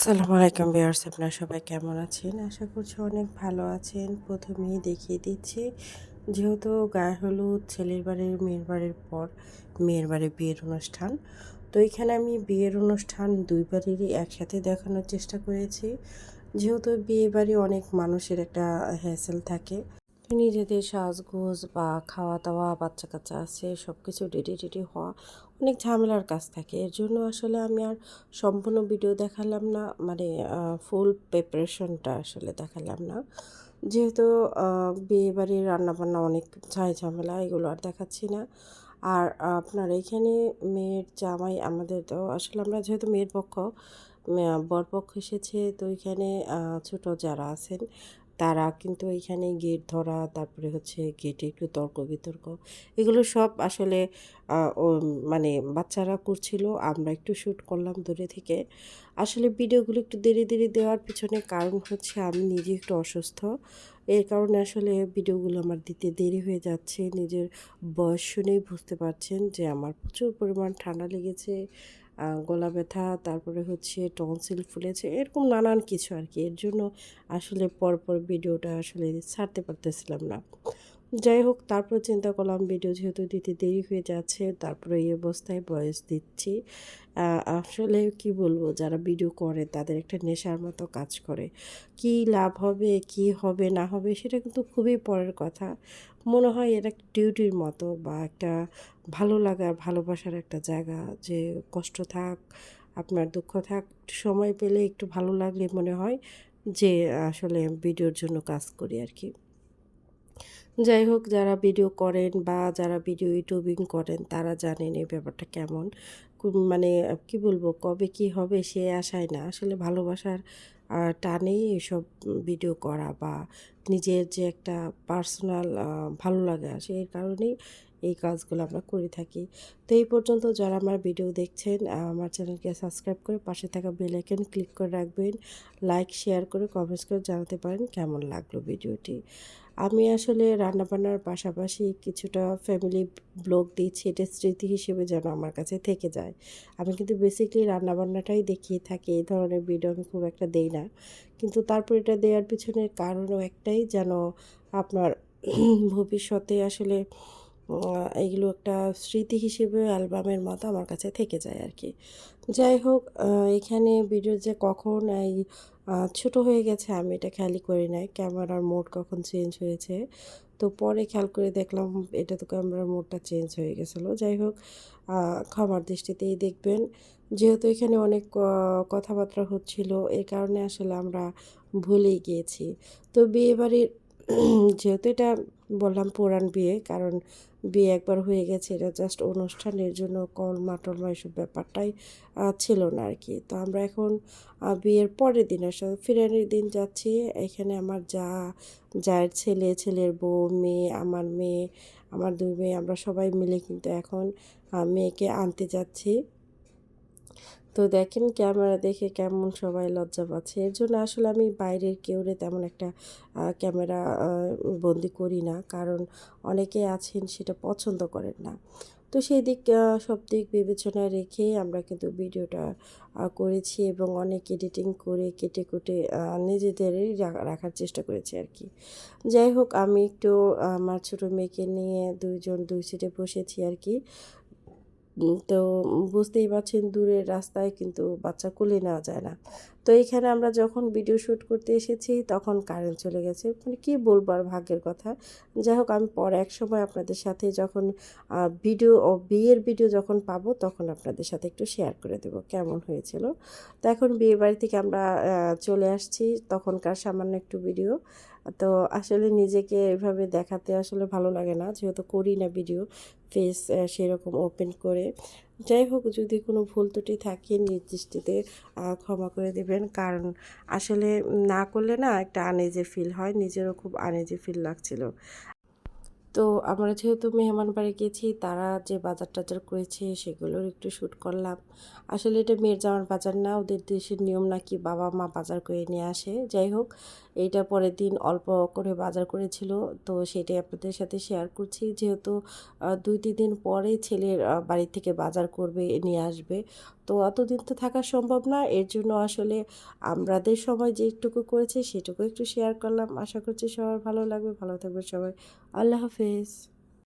আসসালামু আলাইকুম বিয়ার্স আপনারা সবাই কেমন আছেন? আশা করছি অনেক ভালো আছেন। প্রথমেই দেখিয়ে দিচ্ছি, যেহেতু গায়ে হলুদ, ছেলের বাড়ির, মেয়ের বাড়ির পর মেয়ের বাড়ির বিয়ের অনুষ্ঠান, তো এখানে আমি বিয়ের অনুষ্ঠান দুই বাড়িরই একসাথে দেখানোর চেষ্টা করেছি। যেহেতু বিয়ে বাড়ি অনেক মানুষের একটা হ্যাসেল থাকে নিজেদের সাজগোজ বা খাওয়া দাওয়া বাচ্চা কাচ্চা আছে সব কিছু রেডি রেডি হওয়া অনেক ঝামেলার কাজ থাকে। এর জন্য আসলে আমি আর সম্পূর্ণ ভিডিও দেখালাম না মানে ফুল প্রিপারেশনটা আসলে দেখালাম না। যেহেতু বিয়ে বাড়ির রান্নাবান্না অনেক ঝাই ঝামেলা, এগুলো আর দেখাচ্ছি না। আর আপনার এখানে মেয়ের জামাই আমাদের তো আসলে আমরা যেহেতু মেয়ের পক্ষ বরপক্ষ এসেছে, তো এখানে ছোট যারা আছেন তারা কিন্তু এখানে গেট ধরা, তারপরে হচ্ছে গেটে একটু তর্ক বিতর্ক, এগুলো সব আসলে মানে বাচ্চারা করছিল, আমরা একটু শ্যুট করলাম দূরে থেকে। আসলে ভিডিওগুলো একটু দেরি দেরি দেওয়ার পিছনে কারণ হচ্ছে আমি নিজে একটু অসুস্থ। এর কারণে আসলে ভিডিওগুলো আমার দিতে দেরি হয়ে যাচ্ছে, নিজের বয়স শুনেই বুঝতে পারছেন যে আমার প্রচুর পরিমাণ ঠান্ডা লেগেছে। গলা ব্যথা, তারপরে হচ্ছে টনসিল ফুলেছে, এরকম নানান কিছু আর কি। এর জন্য আসলে পরপর ভিডিওটা আসলে ছাড়তে পারতেছিলাম না। যাই হোক, তারপর চিন্তা করলাম ভিডিও যেহেতু দিতে দেরি হয়ে যাচ্ছে, তারপরে এই অবস্থায় বয়স দিচ্ছি। আসলে কি বলব, যারা ভিডিও করে, তাদের একটা নেশার মতো কাজ করে। কি লাভ হবে, কি হবে, না হবে, সেটা কিন্তু খুবই পরের কথা। মনে হয় এটা ডিউটির মতো বা একটা ভালো লাগার, ভালোবাসার একটা জায়গা যে কষ্ট থাক, আপনার দুঃখ থাক, সময় পেলে একটু ভালো লাগলে মনে হয় যে আসলে ভিডিওর জন্য কাজ করি আর কি। যাই হোক, যারা ভিডিও করেন বা যারা ভিডিও ইউটিউবিং করেন, তারা জানেন এই ব্যাপারটা কেমন। মানে কি বলব, কবে কি হবে সে আশায় না। আসলে ভালোবাসার টানেই এসব ভিডিও করা বা নিজের যে একটা পার্সোনাল ভালো লাগা, সেই কারণেই এই কাজগুলো আমরা করে থাকি। তো এই পর্যন্ত যারা আমার ভিডিও দেখছেন আমার চ্যানেলকে সাবস্ক্রাইব করে পাশে থাকা বেল আইকন ক্লিক করে রাখবেন। লাইক শেয়ার করে কমেন্টস করে জানাতে পারেন কেমন লাগল ভিডিওটি আমি আসলে রান্নাবান্নার পাশাপাশি কিছুটা ফ্যামিলি ব্লগ দিচ্ছি। এটা স্মৃতি হিসেবে যেন আমার কাছে থেকে যায়। আমি কিন্তু বেসিকলি রান্নাবান্নাটাই দেখিয়ে থাকি। এই ধরনের ভিডিও আমি খুব একটা দেই না। কিন্তু তারপর এটা দেওয়ার পিছনের কারণও একটাই যেন আপনার ভবিষ্যতে আসলে এগুলো একটা স্মৃতি হিসেবে অ্যালবামের মতো আমার কাছে থেকে যায় আর কি। যাই হোক এখানে ভিডিও যে কখন এই ছোট হয়ে গেছে আমি এটা খেয়ালই করি নাই। ক্যামেরার মোড কখন চেঞ্জ হয়েছে। তো পরে খেয়াল করে দেখলাম এটা তো ক্যামেরার মোডটা চেঞ্জ হয়ে গেছিল। যাই হোক খাবার দৃষ্টিতেই দেখবেন। যেহেতু এখানে অনেক কথাবার্তা হচ্ছিল এই কারণে আসলে আমরা ভুলেই গিয়েছি। তো বিয়েবাড়ির, যেহেতু এটা বললাম পুরান বিয়ে, কারণ বিয়ে একবার হয়ে গেছে, এটা জাস্ট অনুষ্ঠানের জন্য কলমা টলমা এসব ব্যাপারটাই ছিল না আর কি তো আমরা এখন বিয়ের পরের দিন আসলে ফিরানির দিন যাচ্ছি। এখানে আমার যা যায়ের ছেলে, ছেলের বউ, মেয়ে, আমার মেয়ে, আমার দুই মেয়ে, আমরা সবাই মিলে কিন্তু এখন মেয়েকে আনতে যাচ্ছি। তো দেখেন ক্যামেরা দেখে কেমন সবাই লজ্জা পাচ্ছে। এর জন্য আসলে আমি বাইরের কেউরে তেমন একটা ক্যামেরা বন্দি করি না। কারণ অনেকে আছেন সেটা পছন্দ করেন না। তো সেই দিক সব দিক বিবেচনায় রেখে আমরা কিন্তু ভিডিওটা করেছি এবং অনেক এডিটিং করে কেটে কুটে নিজেদেরই রাখার চেষ্টা করেছি আর কি। যাই হোক, আমি একটু আমার ছোটো মেয়েকে নিয়ে দুইজন দুই সিটে বসেছি আর কি। তো বুঝতেই পারছেন দূরের রাস্তায় কিন্তু বাচ্চা কোলে নেওয়া যায় না। তো এইখানে আমরা যখন ভিডিও শ্যুট করতে এসেছি, তখন কারেন্ট চলে গেছে। মানে কী বলব আর ভাগ্যের কথা। যাই হোক, আমি পরে এক সময় আপনাদের সাথে যখন ভিডিও ও, বিয়ের ভিডিও যখন পাবো, তখন আপনাদের সাথে একটু শেয়ার করে দেব কেমন হয়েছিল। তো এখন বিয়ে বাড়ি থেকে আমরা চলে আসছি তখনকার সামান্য একটু ভিডিও তো আসলে নিজেকে এভাবে দেখাতে আসলে ভালো লাগে না। যেহেতু করি না ভিডিও ফেস সেরকম ওপেন করে। যাই হোক, যদি কোনো ভুল ত্রুটি থাকে নির্দিষ্টিতে ক্ষমা করে দেবেন। কারণ আসলে না করলে না একটা আনেজে ফিল হয়। নিজেরও খুব আনেজে ফিল লাগছিল। তো আমরা যেহেতু মেহমান বাড়ি গেছি, তারা যে বাজার টাজার করেছে, সেগুলোর একটু শ্যুট করলাম। আসলে এটা মেয়ের জামার বাজার না, ওদের দেশের নিয়ম নাকি বাবা মা বাজার করে নিয়ে আসে। যাই হোক এইটা পরের দিন অল্প করে বাজার করেছিল। তো সেটাই আপনাদের সাথে শেয়ার করছি। যেহেতু দুই, তিন দিন পরে ছেলের বাড়ি থেকে বাজার করবে, নিয়ে আসবে। তো অতদিন তো থাকা সম্ভব না। এর জন্য আসলে আমাদের সময় যেটুকু করেছে সেটুকু একটু শেয়ার করলাম। আশা করছি সবার ভালো লাগবে। ভালো থাকবে সবাই। আল্লাহ হাফেজ।